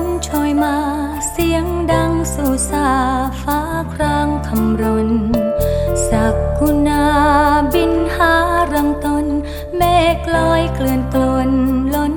นโชยมาเสียงดังสู่สาฟ้าครางคำรน สักกุณาบินหารังตนเมฆลอยเกลื่อนกลนล้น